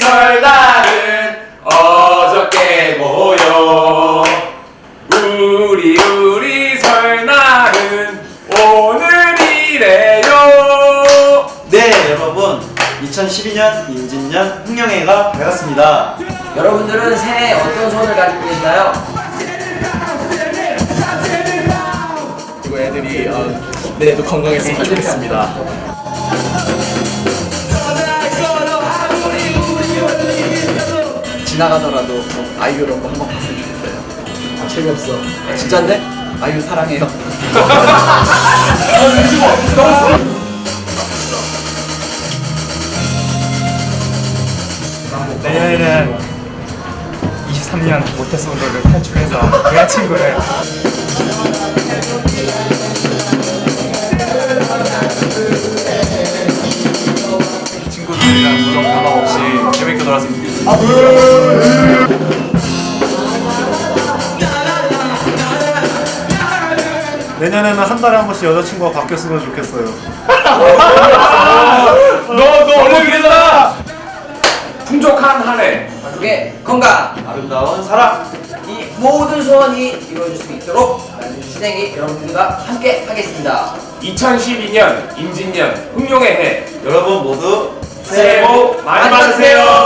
설날은 어저께 모여. 우리 우리 설날은 오늘이래요. 네 여러분. 2012년 임진년 흥령회가 밝았습니다. 여러분들은 새해 어떤 소원을 가지고 계시나요? 그리고 애들이 어, 네, 내도 건강했으면 좋겠습니다. 지나가더라도 아이유 이런 거 한번 봤으면 좋겠어요. 아, 재미없어. 아, 진짠데? 아이유 사랑해요. 내년에는 23년 모태솔로를 탈출해서 여자친구를 내년에는 한 달에 한 번씩 여자친구가 바뀌었으면 좋겠어요. 너 너 원래 그랬다. 풍족한 한 해. 가족의 건강 아름다운 사랑. 이 모든 소원이 이루어질 수 있도록 나는 신행이 여러분들과 함께 하겠습니다 2012년 임진년 흥룡의 해. 여러분 모두 새해 복 많이 받으세요.